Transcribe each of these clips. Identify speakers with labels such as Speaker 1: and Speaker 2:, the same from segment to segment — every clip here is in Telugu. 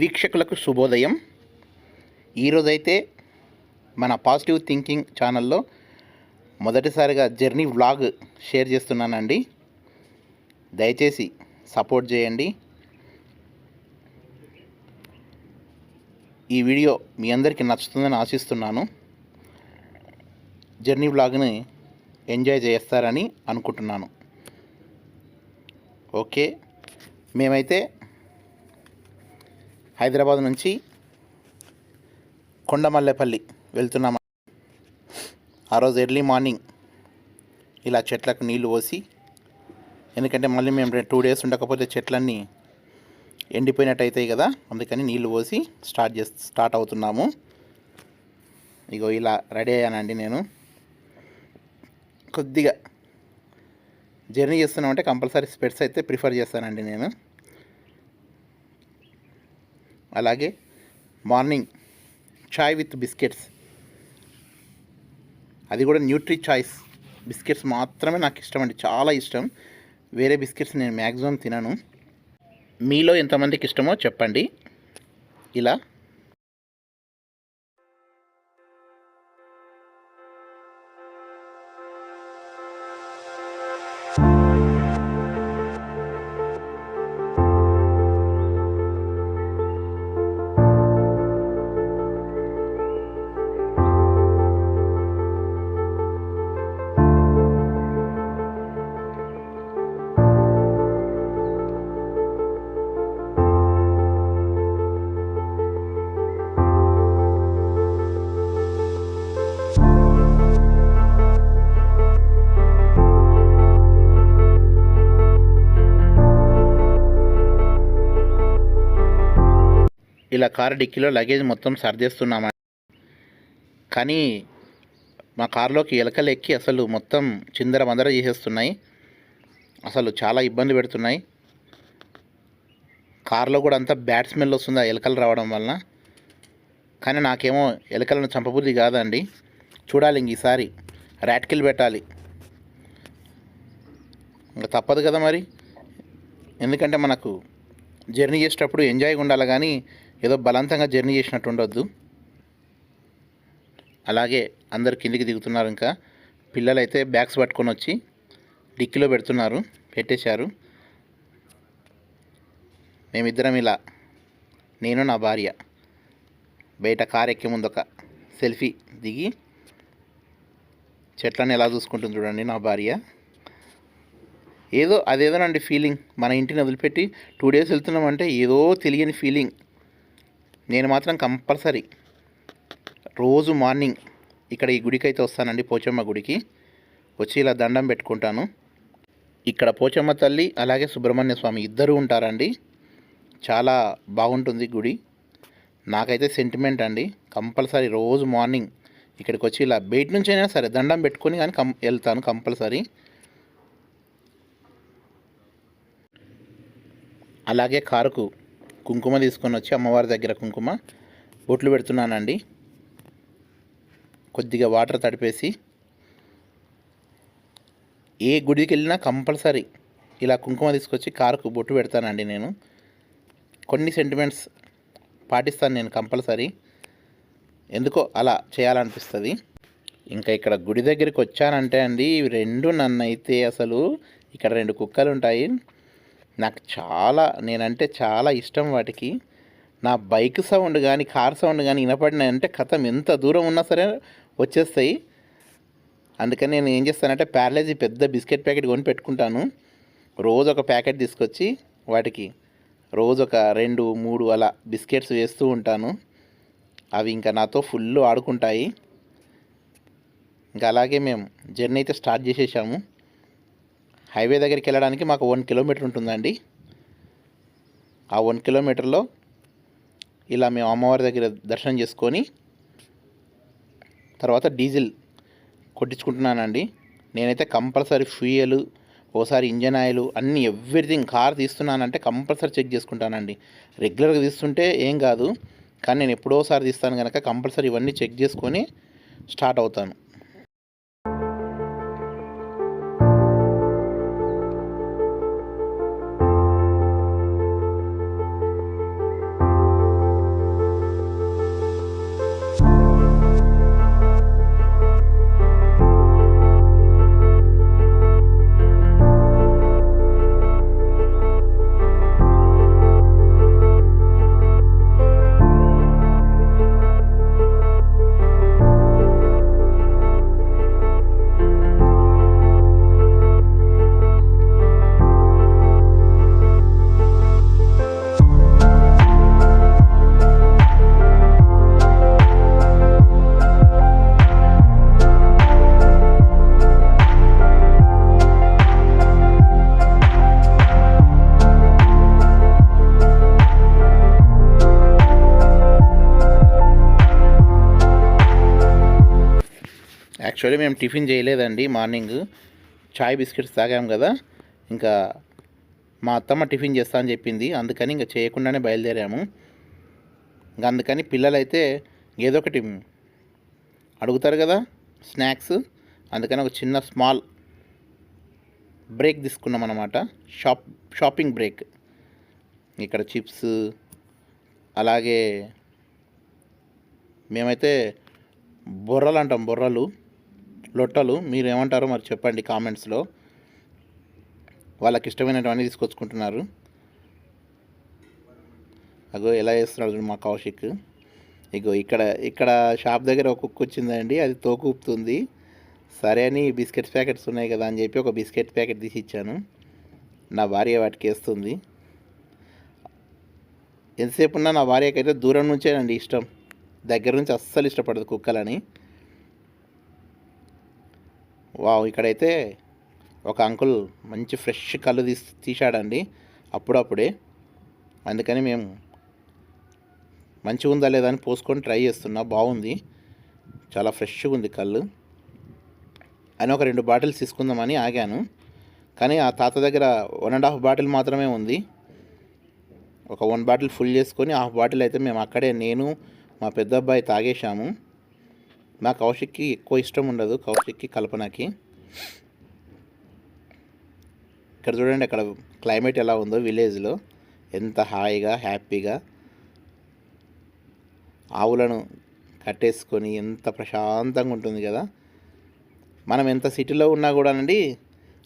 Speaker 1: వీక్షకులకు శుభోదయం. ఈరోజైతే మన పాజిటివ్ థింకింగ్ ఛానల్లో మొదటిసారిగా జర్నీ వ్లాగ్ షేర్ చేస్తున్నానండి. దయచేసి సపోర్ట్ చేయండి. ఈ వీడియో మీ అందరికీ నచ్చుతుందని ఆశిస్తున్నాను. జర్నీ వ్లాగ్ని ఎంజాయ్ చేస్తారని అనుకుంటున్నాను. ఓకే మేమైతే హైదరాబాద్ నుంచి కొండమల్లేపల్లి వెళ్తున్నాము ఆ రోజు ఎర్లీ మార్నింగ్ ఇలా చెట్లకు నీళ్ళు పోసి ఎందుకంటే మళ్ళీ మేము టూ డేస్ ఉండకపోతే చెట్లన్నీ ఎండిపోయినట్టు అవుతాయి కదా అందుకని నీళ్ళు పోసి స్టార్ట్ చేసి స్టార్ట్ అవుతున్నాము. ఇగో ఇలా రెడీ అయ్యానండి నేను. కొద్దిగా జర్నీ చేస్తున్నామంటే కంపల్సరీ స్పెట్స్ అయితే ప్రిఫర్ చేస్తానండి నేను. అలాగే మార్నింగ్ చాయ్ విత్ బిస్కెట్స్. అది కూడా న్యూట్రీ చాయిస్. బిస్కెట్స్ మాత్రమే నాకు ఇష్టం అండి చాలా ఇష్టం. వేరే బిస్కెట్స్ నేను మ్యాక్సిమం తినను. మీలో ఎంతమందికి ఇష్టమో చెప్పండి. ఇలా. ఇలా కారు డిక్కీలో లగేజ్ మొత్తం సర్దేస్తున్నామా? కానీ మా కారులోకి ఎలకలు ఎక్కి అసలు మొత్తం చిందర మందర చేసేస్తున్నాయి. అసలు చాలా ఇబ్బంది పెడుతున్నాయి. కారులో కూడా అంతా బ్యాడ్ స్మెల్ వస్తుంది ఆ ఎలకలు రావడం వలన. కానీ నాకేమో ఎలకలను చంపబుద్ధి కాదండి. చూడాలి ఇంక ఈసారి. ర్యాట్కిల్ పెట్టాలి. ఇంకా తప్పదు కదా మరి. ఎందుకంటే మనకు జర్నీ చేసేటప్పుడు ఎంజాయ్గా ఉండాలి కానీ ఏదో బలవంతంగా జర్నీ చేసినట్టు ఉండొద్దు. అలాగే అందరు కిందికి దిగుతున్నారు ఇంకా. పిల్లలు అయితే బ్యాగ్స్ పట్టుకొని వచ్చి డిక్కీలో పెడుతున్నారు పెట్టేశారు. మేమిద్దరం ఇలా నేను నా భార్య. బయట కార్ ఎక్కే ముందు ఒక సెల్ఫీ దిగి చెట్లను ఎలా చూసుకుంటుంది చూడండి నా భార్య. ఏదో అదేదోనండి ఫీలింగ్ మన ఇంటిని వదిలిపెట్టి టూ డేస్ వెళ్తున్నామంటే ఏదో తెలియని ఫీలింగ్. నేను మాత్రం కంపల్సరీ రోజు మార్నింగ్ ఇక్కడ ఈ గుడికి అయితే వస్తానండి పోచమ్మ గుడికి. వచ్చి ఇలా దండం పెట్టుకుంటాను. ఇక్కడ పోచమ్మ తల్లి అలాగే సుబ్రహ్మణ్య స్వామి ఇద్దరు ఉంటారండి. చాలా బాగుంటుంది గుడి. నాకైతే సెంటిమెంట్ అండి. కంపల్సరీ రోజు మార్నింగ్ ఇక్కడికి వచ్చి ఇలా బయట నుంచి అయినా సరే దండం పెట్టుకొని కానీ కం వెళ్తాను కంపల్సరీ. అలాగే కారుకు కుంకుమ తీసుకొని వచ్చి అమ్మవారి దగ్గర కుంకుమ. బొట్లు పెడుతున్నానండి. కొద్దిగా వాటర్ తడిపేసి. ఏ గుడికి వెళ్ళినా కంపల్సరీ ఇలా కుంకుమ తీసుకొచ్చి కారుకు బొట్టు పెడతానండి నేను. కొన్ని సెంటిమెంట్స్ పాటిస్తాను నేను కంపల్సరీ. ఎందుకో అలా చేయాలనిపిస్తుంది. ఇంకా ఇక్కడ గుడి దగ్గరికి వచ్చానంటే అండి ఇవి రెండు నన్ను అయితే అసలు ఇక్కడ రెండు కుక్కలు ఉంటాయి నాకు చాలా నేనంటే చాలా ఇష్టం వాటికి. నా బైక్ సౌండ్ కానీ కార్ సౌండ్ కానీ వినపడినాయంటే కథం ఎంత దూరం ఉన్నా సరే వచ్చేస్తాయి. అందుకని నేను ఏం చేస్తానంటే ప్యారలైజీ పెద్ద బిస్కెట్ ప్యాకెట్ కొని పెట్టుకుంటాను. రోజు ఒక ప్యాకెట్ తీసుకొచ్చి వాటికి రోజు ఒక రెండు మూడు అలా బిస్కెట్స్ వేస్తూ ఉంటాను. అవి ఇంకా నాతో ఫుల్ ఆడుకుంటాయి. ఇంకా అలాగే మేము జర్నీ అయితే స్టార్ట్ చేసేసాము. హైవే దగ్గరికి వెళ్ళడానికి మాకు వన్ కిలోమీటర్ ఉంటుందండి. ఆ వన్ కిలోమీటర్లో ఇలా మేము అమ్మవారి దగ్గర దర్శనం చేసుకొని తర్వాత డీజిల్ కొట్టించుకుంటున్నానండి. నేనైతే కంపల్సరీ ఫ్యూయల్ ఓసారి ఇంజన్ ఆయిల్ అన్నీ ఎవ్రీథింగ్ కార్ తీస్తున్నానంటే కంపల్సరీ చెక్ చేసుకుంటానండి. రెగ్యులర్గా తీస్తుంటే ఏం కాదు. కానీ నేను ఎప్పుడోసారి తీస్తాను కనుక కంపల్సరీ ఇవన్నీ చెక్ చేసుకొని స్టార్ట్ అవుతాను. యాక్చువల్లీ మేము టిఫిన్ చేయలేదండి మార్నింగ్. చాయ్ బిస్కెట్స్ తాగాం కదా. ఇంకా మా అత్తమ్మ టిఫిన్ చేస్తా అని చెప్పింది. అందుకని ఇంకా చేయకుండానే బయలుదేరాము. ఇంకా అందుకని పిల్లలైతే ఏదో ఒకటి అడుగుతారు కదా స్నాక్స్. అందుకని ఒక చిన్న స్మాల్ బ్రేక్ తీసుకున్నాం అనమాట షాప్ షాపింగ్ బ్రేక్. ఇక్కడ చిప్స్ అలాగే మేమైతే బొర్రలు అంటాం బొర్రలు. లొట్టలు మీరు ఏమంటారో మరి చెప్పండి కామెంట్స్లో. వాళ్ళకి ఇష్టమైనటువంటి తీసుకొచ్చుకుంటున్నారు. అగో ఎలా చేస్తున్నాడు మా కౌశిక్. ఇగో ఇక్కడ ఇక్కడ షాప్ దగ్గర ఒక కుక్క వచ్చిందండి అది తోకూపుతుంది. సరే అని బిస్కెట్స్ ప్యాకెట్స్ ఉన్నాయి కదా అని చెప్పి ఒక బిస్కెట్ ప్యాకెట్ తీసి ఇచ్చాను. నా భార్య వాటికి వేస్తుంది. ఎంతసేపు ఉన్నా నా భార్యకైతే దూరం నుంచేనండి ఇష్టం. దగ్గర నుంచి అస్సలు ఇష్టపడదు కుక్కలని. వావ్ ఇక్కడైతే ఒక అంకుల్ మంచి ఫ్రెష్ కళ్ళు తీసి తీశాడండి అప్పుడప్పుడే. అందుకని మేము మంచిగా ఉందా లేదా అని పోసుకొని ట్రై చేస్తున్నా బాగుంది. చాలా ఫ్రెష్గా ఉంది కళ్ళు. అని ఒక రెండు బాటిల్స్ తీసుకుందామని ఆగాను. కానీ ఆ తాత దగ్గర వన్ అండ్ హాఫ్ బాటిల్ మాత్రమే ఉంది. ఒక వన్ బాటిల్ ఫుల్ చేసుకొని హాఫ్ బాటిల్ అయితే మేము అక్కడే నేను మా పెద్ద అబ్బాయి తాగేశాము. నా కౌశిక్కి ఎక్కువ ఇష్టం ఉండదు కౌశిక్కి కల్పనకి. ఇక్కడ చూడండి అక్కడ క్లైమేట్ ఎలా ఉందో విలేజ్లో. ఎంత హాయిగా హ్యాపీగా. ఆవులను కట్టేసుకొని ఎంత ప్రశాంతంగా ఉంటుంది కదా. మనం ఎంత సిటీలో ఉన్నా కూడానండి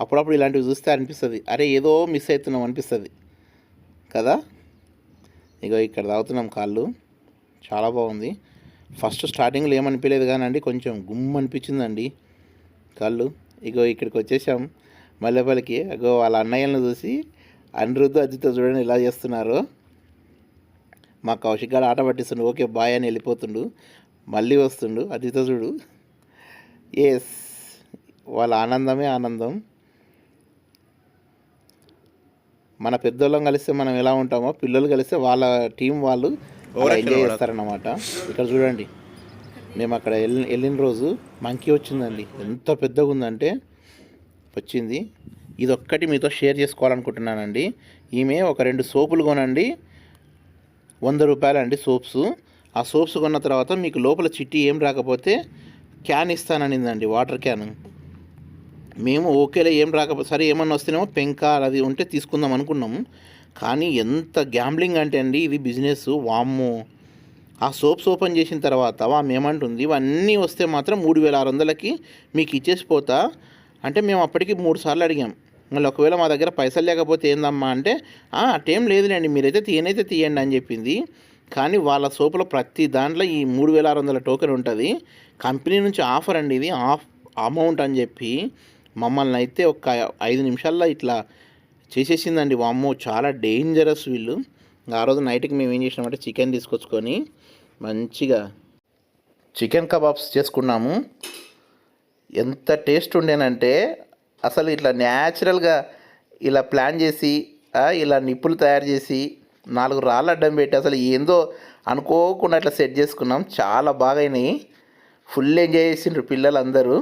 Speaker 1: అప్పుడప్పుడు ఇలాంటివి చూస్తే అనిపిస్తుంది. అరే ఏదో మిస్ అవుతున్నాం అనిపిస్తుంది. కదా? ఇగో ఇక్కడ తాగుతున్నాం కాళ్ళు. చాలా బాగుంది. ఫస్ట్ స్టార్టింగ్లో ఏమనిపించలేదు కానండి కొంచెం గుమ్ అనిపించిందండి. కళ్ళు. ఇగో ఇక్కడికి వచ్చేసాం. మల్లెపల్లికి. అగో వాళ్ళ అన్నయ్యలను చూసి అనిరుద్ధు అజితో చూడండి ఇలా చేస్తున్నారు. మా కౌశిక్ గారు ఆట పట్టిస్తుండు. ఓకే బాయ్ అని వెళ్ళిపోతుండు. మళ్ళీ వస్తుండు. అజితో చూడు. ఎస్ వాళ్ళ ఆనందమే ఆనందం. మన పెద్దోళ్ళం కలిస్తే మనం ఎలా ఉంటామో పిల్లలు కలిస్తే వాళ్ళ టీం వాళ్ళు ఎంజాయ్ చేస్తారన్నమాట. ఇక్కడ చూడండి మేము అక్కడ వెళ్ళిన వెళ్ళిన రోజు మంకీ వచ్చిందండి. ఎంత పెద్దగా ఉందంటే వచ్చింది. ఇది ఒక్కటి మీతో షేర్ చేసుకోవాలనుకుంటున్నానండి. ఈమె ఒక రెండు సోపులు కొనండి. వంద రూపాయలండి సోప్స్. ఆ సోప్స్ కొన్న తర్వాత మీకు లోపల చిట్టి ఏం రాకపోతే క్యాన్ ఇస్తాననిందండి వాటర్ క్యాన్. మేము ఓకేలే ఏం రాకపోతే సరే ఏమన్నా వస్తేనేమో పెంక అది ఉంటే తీసుకుందాం అనుకున్నాము. కానీ ఎంత గ్యాంబ్లింగ్ అంటే అండి ఇది బిజినెస్ వామ్మో. ఆ సోప్స్ ఓపెన్ చేసిన తర్వాత ఆమె ఏమంటుంది ఇవన్నీ వస్తే మాత్రం మూడు వేల ఆరు వందలకి మీకు ఇచ్చేసిపోతా. అంటే మేము అప్పటికి మూడు సార్లు అడిగాం. మళ్ళీ ఒకవేళ మా దగ్గర పైసలు లేకపోతే ఏందమ్మా అంటే అటేం లేదులేండి మీరైతే తీయనైతే తీయండి అని చెప్పింది. కానీ వాళ్ళ సోపులో ప్రతి దాంట్లో ఈ మూడు వేల ఆరు వందల టోకెన్ ఉంటుంది. కంపెనీ నుంచి ఆఫర్ అండి ఇది ఆఫ్ అమౌంట్ అని చెప్పి మమ్మల్ని అయితే ఒక ఐదు నిమిషాల్లో ఇట్లా చేసేసిందండి. వామ్మో చాలా డేంజరస్ వీళ్ళు. ఆ రోజు నైట్కి మేము ఏం చేసినామంటే చికెన్ తీసుకొచ్చుకొని మంచిగా చికెన్ కబాబ్స్ చేసుకున్నాము. ఎంత టేస్ట్ ఉండేనంటే అసలు ఇట్లా న్యాచురల్గా ఇలా ప్లాన్ చేసి ఇలా నిప్పులు తయారు చేసి నాలుగు రాళ్ళు అడ్డం పెట్టి అసలు ఏందో అనుకోకుండా అట్లా సెట్ చేసుకున్నాం. చాలా బాగా అయినాయి. ఫుల్ ఎంజాయ్ చేసిండ్రు పిల్లలందరూ.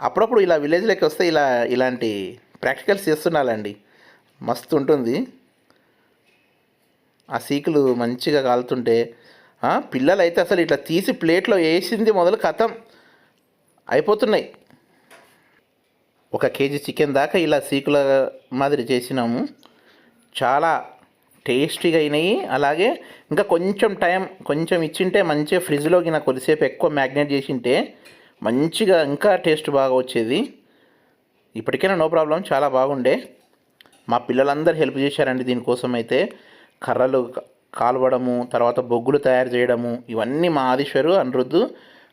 Speaker 1: అప్పుడప్పుడు ఇలా విలేజ్లోకి వస్తే ఇలా ఇలాంటి ప్రాక్టికల్స్ చేస్తున్నాలండి. మస్తు ఉంటుంది. ఆ సీకులు మంచిగా కాలుతుంటే పిల్లలు అయితే అసలు ఇట్లా తీసి ప్లేట్లో వేసింది మొదలు కథం అయిపోతున్నాయి. ఒక కేజీ చికెన్ దాకా ఇలా సీకుల మాదిరి చేసినాము. చాలా టేస్టీగా అయినాయి. అలాగే ఇంకా కొంచెం టైం కొంచెం ఇచ్చింటే మంచిగా ఫ్రిడ్జ్లోకి నాకు కొద్దిసేపు ఎక్కువ మ్యాగ్నేట్ చేసింటే మంచిగా ఇంకా టేస్ట్ బాగా వచ్చేది. ఇప్పటికైనా నో ప్రాబ్లం చాలా బాగుండే. మా పిల్లలందరూ హెల్ప్ చేశారండి దీనికోసం అయితే. కర్రలు కాలవడము తర్వాత బొగ్గులు తయారు చేయడము ఇవన్నీ మా ఆదిశ్వరు అనిరుద్ధు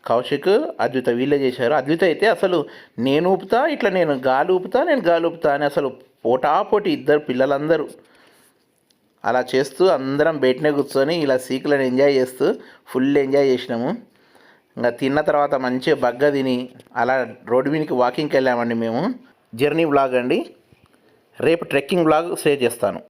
Speaker 1: కౌశిక్ అద్విత వీళ్ళే చేశారు. అద్విత అయితే అసలు నేను ఊపుతా ఇట్లా నేను గాలి ఊపుతా నేను గాలి ఊపుతా అని అసలు పోటాపోటీ ఇద్దరు పిల్లలందరూ. అలా చేస్తూ అందరం బయటనే కూర్చొని ఇలా సీకులను ఎంజాయ్ చేస్తూ ఫుల్ ఎంజాయ్ చేసినాము. ఇంకా తిన్న తర్వాత మంచిగా బగ్గ తిని అలా రోడ్డు మీదకి వాకింగ్కి వెళ్ళామండి మేము. జర్నీ బ్లాగ్ అండి. రేపు ట్రెక్కింగ్ బ్లాగ్ షేర్ చేస్తాను.